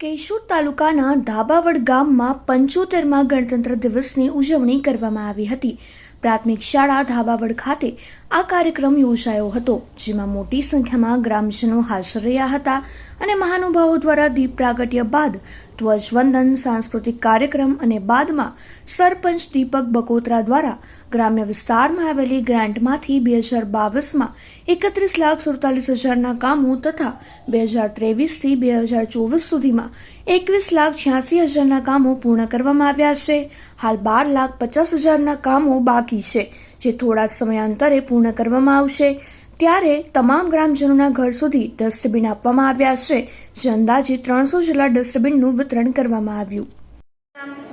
કેશોદ તાલુકાના ધાબાવડ ગામમાં પંચોતેરમાં ગણતંત્ર દિવસની ઉજવણી કરવામાં આવી હતી. પ્રાથમિક શાળા ધાબાવડ ખાતે આ કાર્યક્રમ યોજાયો હતો, જેમાં મોટી સંખ્યામાં ગ્રામજનો હાજર રહ્યા હતા અને મહાનુભાવો દ્વારા દીપ પ્રાગટ્ય બાદ ધ્વજવંદન, સાંસ્કૃતિક કાર્યક્રમ અને બાદમાં સરપંચ દીપક બકોત્રા દ્વારા ગ્રામ્ય વિસ્તારમાં આવેલી ગ્રાન્ટમાંથી બે હજાર બાવીસમાં એકત્રીસ લાખ સુડતાલીસ હજારના કામો તથા બે હજાર ત્રેવીસથી બે હજાર ચોવીસ સુધીમાં એકવીસ લાખ છ્યાસી હજારના કામો પૂર્ણ કરવામાં આવ્યા છે. હાલ બાર લાખ પચાસ હજારના કામો બાકી છે, જે થોડા જ સમયાંતરે પૂર્ણ કરવામાં આવશે. ત્યારે તમામ ગ્રામજનોના ઘર સુધી ડસ્ટબિન આપવામાં આવ્યા છે, જે અંદાજે ત્રણસો જેટલા ડસ્ટબિનનું વિતરણ કરવામાં આવ્યું.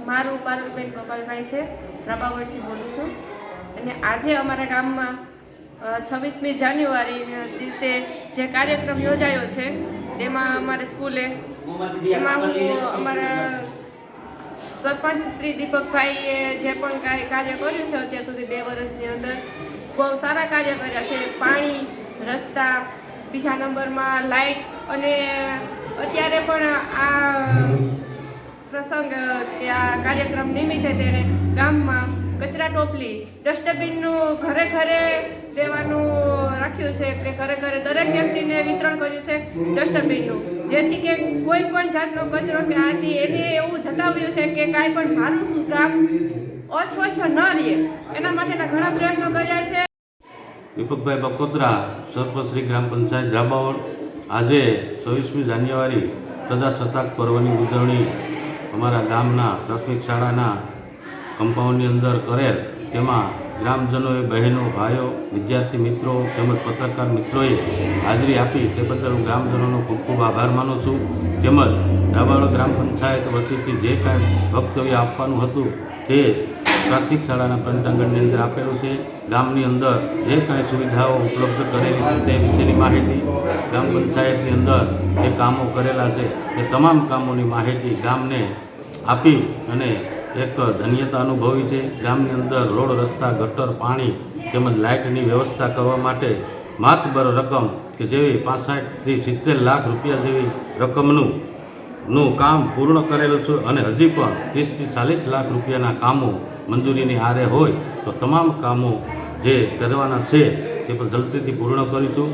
મારું પારુલબેન ગોપાલભાઈ છે, ત્રાબાવડથી બોલું છું. અને આજે અમારા ગામમાં છવ્વીસમી જાન્યુઆરી દિવસે જે કાર્યક્રમ યોજાયો છે, તેમાં અમારે સ્કૂલે તેમાં હું અમારા સરપંચ શ્રી દીપકભાઈએ જે પણ કાંઈ કાર્ય કર્યું છે અત્યાર સુધી બે વર્ષની અંદર બહુ સારા કાર્ય કર્યા છે. પાણી, રસ્તા, બીજા નંબરમાં લાઇટ અને અત્યારે પણ આ પ્રસંગ કે આ કાર્યક્રમ નિમિત્તે તેને ગામમાં કચરા ટોપલી. ડસ્ટબિનનું ઘરે ઘરે દેવાનું રાખ્યું છે કે ઘરે ઘરે દરેક વ્યક્તિને વિતરણ કર્યું છે ડસ્ટબિનનું. જેથી કે કોઈ પણ જાતનો કચરો કે આથી એને એવું જતાવ્યું છે કે કાંઈ પણ મારું શું કામ ઓછો ન રહે. એના માટેના ઘણા પ્રયત્નો કર્યા છે. દીપકભાઈ બકોત્રા સરપંચ શ્રી ગ્રામ પંચાયત જાબાવળ આજે છવ્વીસમી જાન્યુઆરી પ્રજાસત્તાક પર્વની ઉજવણી અમારા ગામના પ્રાથમિક શાળાના કમ્પાઉન્ડની અંદર કરેલ તેમાં ગ્રામજનોએ બહેનો, ભાઈઓ, વિદ્યાર્થી મિત્રો તેમજ પત્રકાર મિત્રોએ હાજરી આપી તે બદલ હું ગ્રામજનોનો ખૂબ ખૂબ આભાર માનું છું. તેમજ જાબાવડ ગ્રામ પંચાયત વતીથી જે કાંઈ વક્તવ્ય આપવાનું હતું તે પ્રાથમિક શાળાના પંચાંગણની અંદર આપેલું છે. ગામની અંદર જે કાંઈ સુવિધાઓ ઉપલબ્ધ કરેલી છે તે વિશેની માહિતી ગ્રામ પંચાયતની અંદર જે કામો કરેલા છે તે તમામ કામોની માહિતી ગામને આપી અને એક ધન્યતા અનુભવી છે. ગામની અંદર રોડ, રસ્તા, ગટર, પાણી તેમજ લાઇટની વ્યવસ્થા કરવા માટે માતબર રકમ કે જેવી પાસઠથી સિત્તેર લાખ રૂપિયા જેવી રકમનું, નું કામ પૂર્ણ કરેલું છે અને હજી પણ ત્રીસથી ચાલીસ લાખ રૂપિયાના કામો મંજૂરીની આરે હોય તો તમામ કામો જે કરવાના છે તે પણ જલ્દીથી પૂર્ણ કરીશું